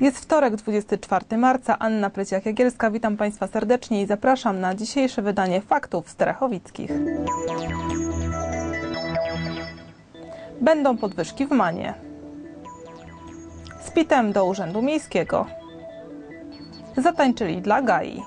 Jest wtorek, 24 marca. Anna Pleciak-Jagielska. Witam Państwa serdecznie i zapraszam na dzisiejsze wydanie Faktów Sterachowickich. Będą podwyżki w Manie. Z pitem do Urzędu Miejskiego. Zatańczyli dla GAI.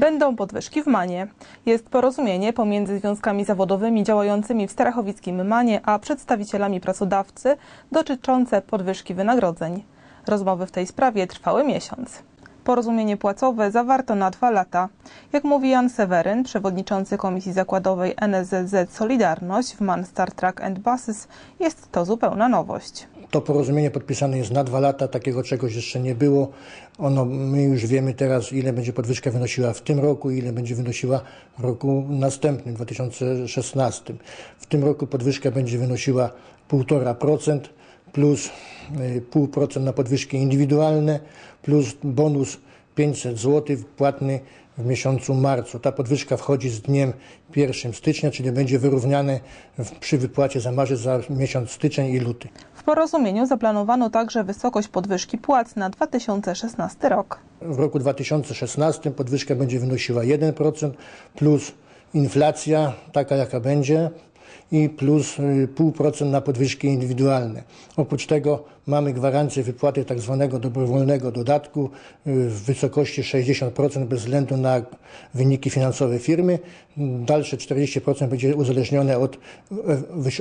Będą podwyżki w Manie. Jest porozumienie pomiędzy związkami zawodowymi działającymi w Starachowickim Manie, a przedstawicielami pracodawcy dotyczące podwyżki wynagrodzeń. Rozmowy w tej sprawie trwały miesiąc. Porozumienie płacowe zawarto na dwa lata. Jak mówi Jan Seweryn, przewodniczący Komisji Zakładowej NSZZ Solidarność w MAN Star Truck and Buses, jest to zupełna nowość. To porozumienie podpisane jest na dwa lata, takiego czegoś jeszcze nie było. Ono, my już wiemy teraz, ile będzie podwyżka wynosiła w tym roku, ile będzie wynosiła w roku następnym, 2016. W tym roku podwyżka będzie wynosiła 1,5% plus y, 0,5% na podwyżki indywidualne, plus bonus 500 zł płatny w miesiącu marcu. Ta podwyżka wchodzi z dniem 1 stycznia, czyli będzie wyrównane w- przy wypłacie za marzec za miesiąc styczeń i luty. W porozumieniu zaplanowano także wysokość podwyżki płac na 2016 rok. W roku 2016 podwyżka będzie wynosiła 1% plus inflacja taka jaka będzie i plus y, 0,5% na podwyżki indywidualne. Oprócz tego mamy gwarancję wypłaty tak zwanego dobrowolnego dodatku y, w wysokości 60% bez względu na wyniki finansowe firmy. Dalsze 40% będzie uzależnione od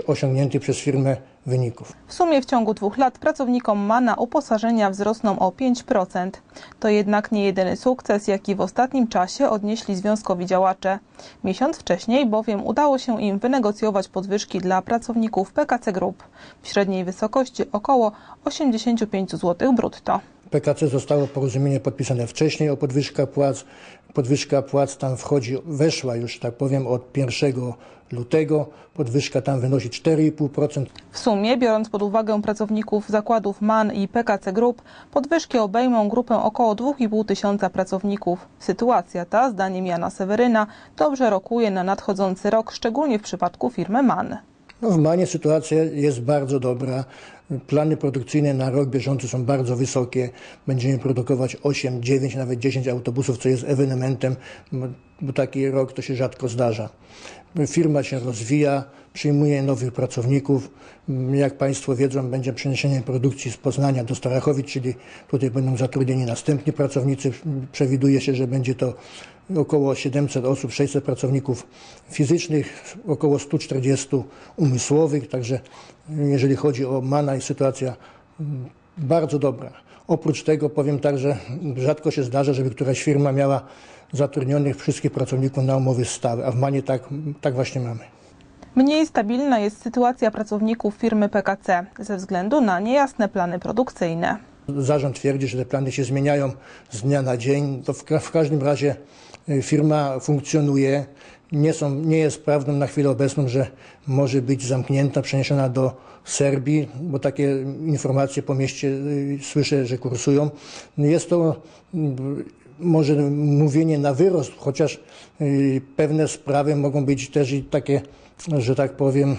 osiągniętych przez firmę wyników. W sumie w ciągu dwóch lat pracownikom MANA uposażenia wzrosną o 5%. To jednak nie jedyny sukces, jaki w ostatnim czasie odnieśli związkowi działacze. Miesiąc wcześniej bowiem udało się im wynegocjować podwyżki dla pracowników PKC Group w średniej wysokości około 85 zł brutto. PKC zostało porozumienie podpisane wcześniej o podwyżkach płac. Podwyżka płac tam wchodzi, weszła już, tak powiem, od 1 lutego. Podwyżka tam wynosi 4,5%. W sumie, biorąc pod uwagę pracowników zakładów MAN i PKC Group, podwyżki obejmą grupę około 2,5 tysiąca pracowników. Sytuacja ta, zdaniem Jana Seweryna, dobrze rokuje na nadchodzący rok, szczególnie w przypadku firmy MAN. No, w Manie sytuacja jest bardzo dobra. Plany produkcyjne na rok bieżący są bardzo wysokie. Będziemy produkować 8, 9, nawet 10 autobusów, co jest ewenementem, bo- taki rok to się rzadko zdarza. Firma się rozwija, przyjmuje nowych pracowników. Jak Państwo wiedzą, będzie przeniesienie produkcji z Poznania do Starachowic, czyli tutaj będą zatrudnieni następni pracownicy. Przewiduje się, że będzie to około 700 osób, 600 pracowników fizycznych, około 140 umysłowych, także jeżeli chodzi o MANA i sytuacja mm, bardzo dobra. Oprócz tego powiem tak, że rzadko się zdarza, żeby któraś firma miała zatrudnionych wszystkich pracowników na umowy stałe, a w MANie tak, tak właśnie mamy. Mniej stabilna jest sytuacja pracowników firmy PKC ze względu na niejasne plany produkcyjne. Zarząd twierdzi, że te plany się zmieniają z dnia na dzień. To w, w każdym razie y, firma funkcjonuje. Nie, są, nie jest prawdą na chwilę obecną, że może być zamknięta, przeniesiona do Serbii, bo takie informacje po mieście y, słyszę, że kursują. Jest to y, może mówienie na wyrost, chociaż y, pewne sprawy mogą być też i takie, że tak powiem,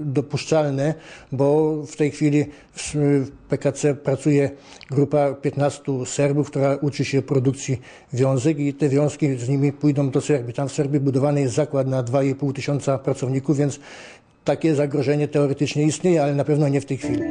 dopuszczalne, bo w tej chwili w w PKC pracuje grupa 15 Serbów, która uczy się produkcji wiązek i te wiązki z nimi pójdą do Serbii. Tam w Serbii budowany jest zakład na 2,5 tysiąca pracowników, więc takie zagrożenie teoretycznie istnieje, ale na pewno nie w tej chwili.